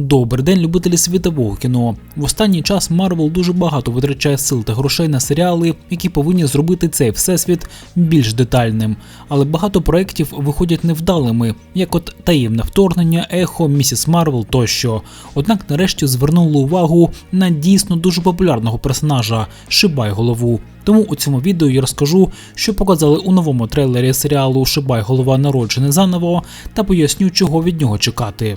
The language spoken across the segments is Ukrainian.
Добрий день, любителі світового кіно. В останній час Марвел дуже багато витрачає сил та грошей на серіали, які повинні зробити цей всесвіт більш детальним. Але багато проєктів виходять невдалими, як от таємне вторгнення, ехо, місіс Марвел тощо. Однак нарешті звернули увагу на дійсно дуже популярного персонажа Шибай голову. Тому у цьому відео я розкажу, що показали у новому трейлері серіалу Шибай голова народжений заново та поясню, чого від нього чекати.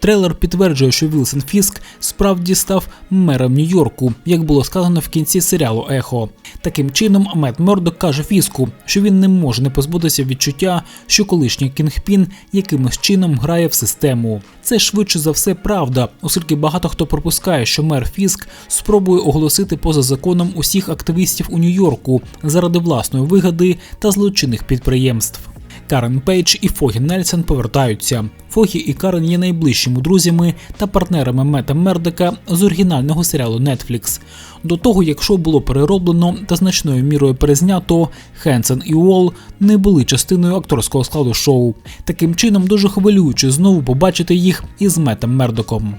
Трейлер підтверджує, що Вілсон Фіск справді став мером Нью-Йорку, як було сказано в кінці серіалу Ехо. Таким чином, Мет Мердок каже Фіску, що він не може не позбутися відчуття, що колишній Кінгпін якимось чином грає в систему. Це швидше за все правда, оскільки багато хто пропускає, що мер Фіск спробує оголосити поза законом усіх активістів у Нью-Йорку заради власної вигоди та злочинних підприємств. Карен Пейдж і Фогі Нельсон повертаються. Фогі і Карен є найближчими друзями та партнерами Мета Мердека з оригінального серіалу Netflix. До того, як шоу було перероблено та значною мірою перезнято, Хенсен і Уолл не були частиною акторського складу шоу. Таким чином, дуже хвилююче знову побачити їх із Метом Мердоком.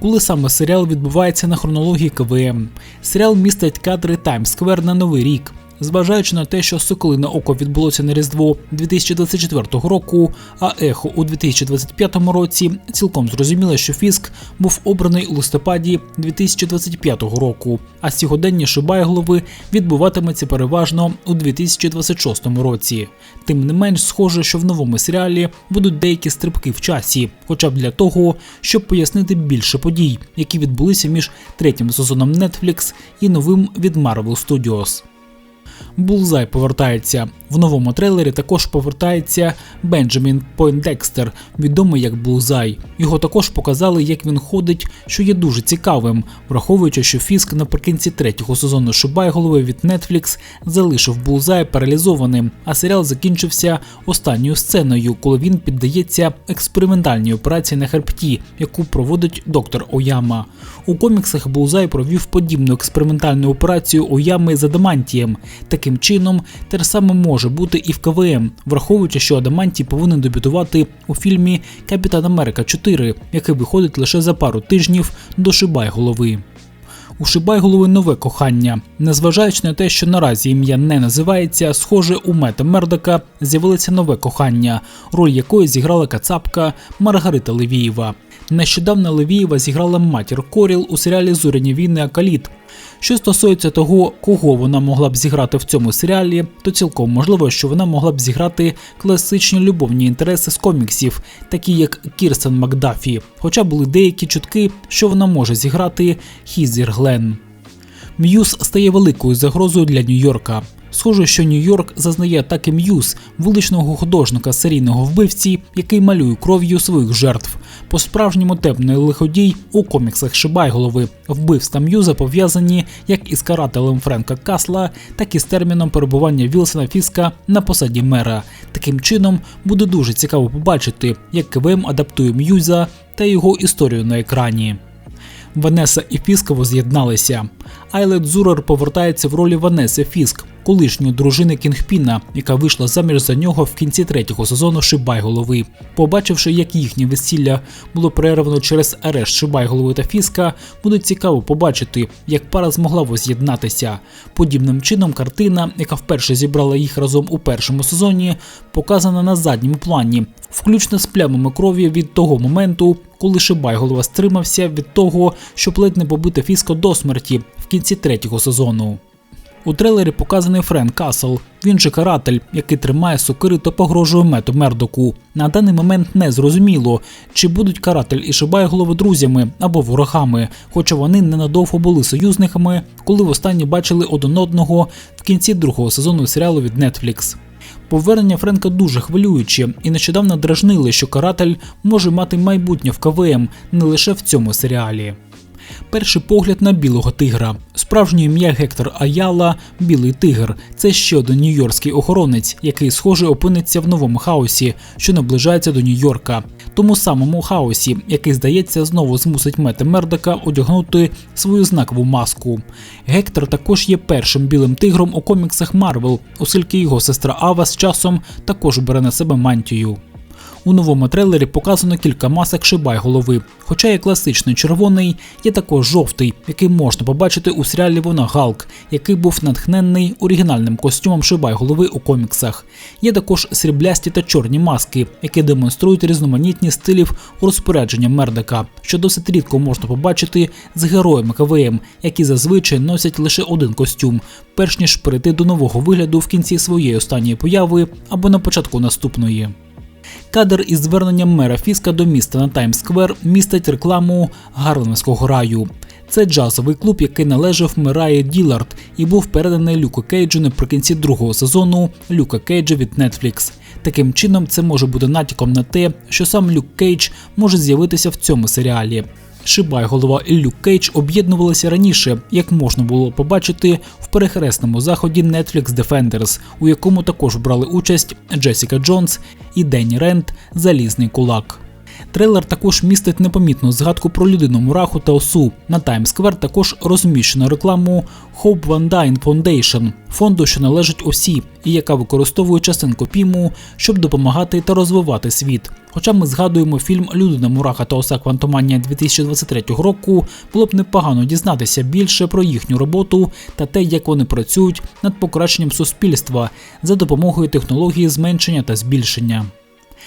Коли саме серіал відбувається на хронології КВМ, серіал містить кадри Таймс-сквер на новий рік. Зважаючи на те, що Соколине око відбулося на Різдво 2024 року, а ехо у 2025 році, цілком зрозуміло, що Фіск був обраний у листопаді 2025 року, а сьогодення Шибайголови відбуватиметься переважно у 2026 році. Тим не менш, схоже, що в новому серіалі будуть деякі стрибки в часі, хоча б для того, щоб пояснити більше подій, які відбулися між третім сезоном Netflix і новим від Marvel Studios. Булзай повертається. В новому трейлері також повертається Бенджамін Пойндекстер, відомий як Булзай. Його також показали, як він ходить, що є дуже цікавим, враховуючи, що Фіск наприкінці третього сезону Шибайголови від Netflix залишив Булзай паралізованим, а серіал закінчився останньою сценою, коли він піддається експериментальній операції на хребті, яку проводить доктор Ояма. У коміксах Булзай провів подібну експериментальну операцію Оями з Адамантієм. Таким чином, те ж саме може бути і в КВМ, враховуючи, що Адаманті повинен дебютувати у фільмі Капітан Америка 4, який виходить лише за пару тижнів до Шибай голови. У Шибайголови нове кохання. Незважаючи на те, що наразі ім'я не називається, схоже, у Мета Мердока з'явилося нове кохання, роль якої зіграла кацапка Маргарита Левієва. Нещодавно Левієва зіграла матір Коріл у серіалі Зоряні війни Акаліт. Що стосується того, кого вона могла б зіграти в цьому серіалі, то цілком можливо, що вона могла б зіграти класичні любовні інтереси з коміксів, такі як Кірсен Макдафі, хоча були деякі чутки, що вона може зіграти Хізір Глен. М'юз стає великою загрозою для Нью-Йорка. Схоже, що Нью-Йорк зазнає атаки М'юз, вуличного художника серійного вбивці, який малює кров'ю своїх жертв. По справжньому темний лиходій у коміксах Шибайголови вбивства М'юза пов'язані як із карателем Френка Касла, так і з терміном перебування Вілсона Фіска на посаді мера. Таким чином буде дуже цікаво побачити, як КВМ адаптує М'юза та його історію на екрані. Ванеса і Фіск воз'єдналися. Айлет Зурер повертається в ролі Ванеси Фіск, колишньої дружини Кінгпіна, яка вийшла заміж за нього в кінці третього сезону Шибайголови. Побачивши, як їхнє весілля було перервано через арешт Шибайголови та Фіска, буде цікаво побачити, як пара змогла воз'єднатися. Подібним чином, картина, яка вперше зібрала їх разом у першому сезоні, показана на задньому плані, включно з плямами крові від того моменту, коли Шибайголова стримався від того, щоб ледь не побити Фіско до смерті в кінці третього сезону. У трейлері показаний Френк Касл, він же каратель, який тримає сокири та погрожує мету Мердоку. На даний момент не зрозуміло, чи будуть каратель і Шибайголови друзями або ворогами, хоча вони ненадовго були союзниками, коли востаннє бачили один одного в кінці другого сезону серіалу від Netflix. Повернення Френка дуже хвилююче, і нещодавно дражнили, що каратель може мати майбутнє в КВМ не лише в цьому серіалі. Перший погляд на білого тигра. Справжнє ім'я Гектор Аяла Білий тигр. Це ще один нью-йоркський охоронець, який, схоже, опиниться в новому хаосі, що наближається до Нью-Йорка. Тому самому хаосі, який, здається, знову змусить Мета Мердока одягнути свою знакову маску. Гектор також є першим білим тигром у коміксах Марвел, оскільки його сестра Ава з часом також бере на себе мантію. У новому трейлері показано кілька масок шибай голови. Хоча є класичний червоний, є також жовтий, який можна побачити у серіалі Вона Галк, який був натхненний оригінальним костюмом шибай голови у коміксах. Є також сріблясті та чорні маски, які демонструють різноманітні стилів у розпорядження Мердека, що досить рідко можна побачити з героями КВМ, які зазвичай носять лише один костюм, перш ніж перейти до нового вигляду в кінці своєї останньої появи або на початку наступної. Кадр із зверненням мера Фіска до міста на Таймс-сквер містить рекламу Гарлемського раю. Це джазовий клуб, який належав Мираї Ділард і був переданий Люку Кейджу наприкінці другого сезону Люка Кейджа від Netflix. Таким чином, це може бути натяком на те, що сам Люк Кейдж може з'явитися в цьому серіалі. Шибай, голова Люк Кейдж об'єднувалися раніше, як можна було побачити в перехресному заході Netflix Defenders, у якому також брали участь Джесіка Джонс і Денні Рент Залізний кулак. Трейлер також містить непомітну згадку про людину мураху та осу. На Таймс-сквер також розміщено рекламу Hope Van Dyne Foundation, фонду, що належить осі, і яка використовує частинку піму, щоб допомагати та розвивати світ. Хоча ми згадуємо фільм Людина Мураха та Оса Квантоманія 2023 року, було б непогано дізнатися більше про їхню роботу та те, як вони працюють над покращенням суспільства за допомогою технології зменшення та збільшення.